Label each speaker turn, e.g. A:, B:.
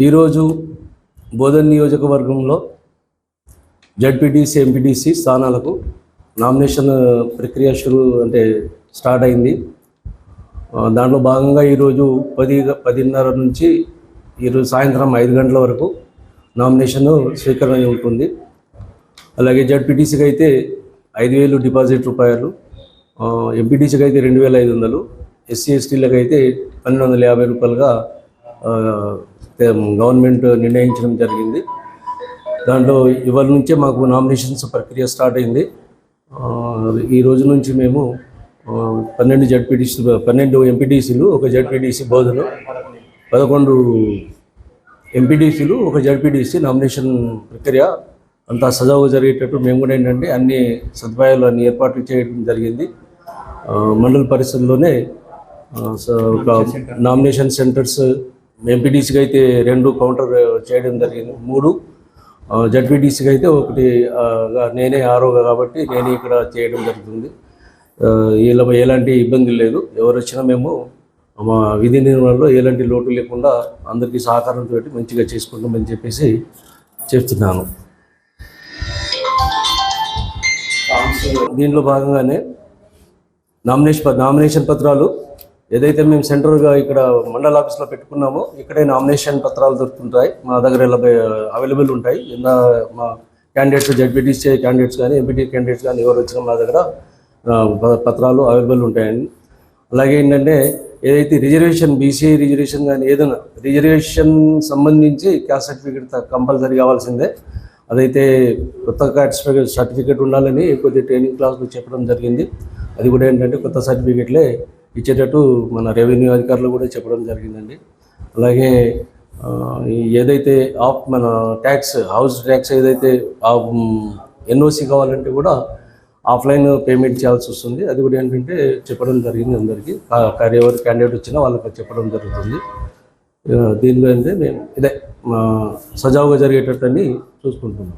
A: ఈరోజు బోధన్ నియోజకవర్గంలో ZPTC MPTC స్థానాలకు నామినేషన్ ప్రక్రియ షురు అంటే స్టార్ట్ అయింది. దాంట్లో భాగంగా ఈరోజు పది పదిన్నర నుంచి ఈరోజు సాయంత్రం ఐదు గంటల వరకు నామినేషన్ స్వీకరణ ఉంటుంది అలాగే జడ్పీటీసీకి అయితే ఐదు వేలు డిపాజిట్ రూపాయలు ఎంపీటీసీకి అయితే రెండు వేల ఐదు వందలు ఎస్సీ ఎస్టీలకు అయితే పన్నెండు వందల యాభై రూపాయలుగా గవర్నమెంట్ నిర్ణయించడం జరిగింది. దాంట్లో ఇవాళ నుంచే మాకు నామినేషన్స్ ప్రక్రియ స్టార్ట్ అయింది. ఈ రోజు నుంచి మేము పన్నెండు జడ్పీటీసీ పన్నెండు ఎంపీటీసీలు ఒక జడ్పీటీసీ బోధన పదకొండు ఎంపీటీసీలు ఒక జడ్పీటీసీ నామినేషన్ ప్రక్రియ అంతా సజావుగా జరిగేటట్టు మేము కూడా ఏంటంటే అన్ని సదుపాయాలు అన్ని ఏర్పాట్లు చేయడం జరిగింది. మండల పరిస్థితుల్లోనే ఒక నామినేషన్ సెంటర్స్ ఎంపీటీసీకి అయితే రెండు కౌంటర్ చేయడం జరిగింది. మూడు జడ్పీటీసీకి అయితే ఒకటి నేనే ఆరోగా కాబట్టి నేనే ఇక్కడ చేయడం జరుగుతుంది. వీళ్ళ ఇలా ఎలాంటి ఇబ్బంది లేదు. ఎవరు వచ్చినా మేము మా విధి నిర్వహణలో ఎలాంటి లోటు లేకుండా అందరికీ సహకారంతో మంచిగా చేసుకుంటామని చెప్పేసి చెప్తున్నాను. దీనిలో భాగంగానే నామినేషన్ నామినేషన్ పత్రాలు ఏదైతే మేము సెంటర్గా ఇక్కడ మండల ఆఫీస్లో పెట్టుకున్నామో ఇక్కడే నామినేషన్ పత్రాలు దొరుకుతుంటాయి. మా దగ్గర ఇలా అవైలబుల్ ఉంటాయి. ఇంద మా క్యాండిడేట్స్ జడ్పీటీసీ క్యాండిడేట్స్ కానీ ఎంపీటీ క్యాండిడేట్స్ కానీ ఎవరు వచ్చినా మా దగ్గర ప- పత్రాలు అవైలబుల్ ఉంటాయండి. అలాగే ఏంటంటే ఏదైతే రిజర్వేషన్ బీసీ రిజర్వేషన్ కానీ ఏదైనా రిజర్వేషన్ సంబంధించి క్యాస్ట్ సర్టిఫికేట్ కంపల్సరీ కావాల్సిందే. అదైతే కొత్త క్యాస్ట్ సర్టిఫికేట్ ఉండాలని కొద్ది ట్రైనింగ్ క్లాస్లో చెప్పడం జరిగింది. అది కూడా ఏంటంటే కొత్త సర్టిఫికేట్లే ఇచ్చేటట్టు మన రెవెన్యూ అధికారులు కూడా చెప్పడం జరిగిందండి. అలాగే ఏదైతే ఆఫ్ మన ట్యాక్స్ హౌస్ ట్యాక్స్ ఏదైతే ఎన్ఓసి కావాలంటే కూడా ఆఫ్లైన్ పేమెంట్ చేయాల్సి వస్తుంది. అది కూడా ఏంటంటే చెప్పడం జరిగింది అందరికీ. కా- ఎవరు క్యాండిడేట్ వచ్చినా వాళ్ళకి చెప్పడం జరుగుతుంది. దీనిలో అంటే మేము ఇదే మా సజావుగా జరిగేటట్టు అని చూసుకుంటున్నాం.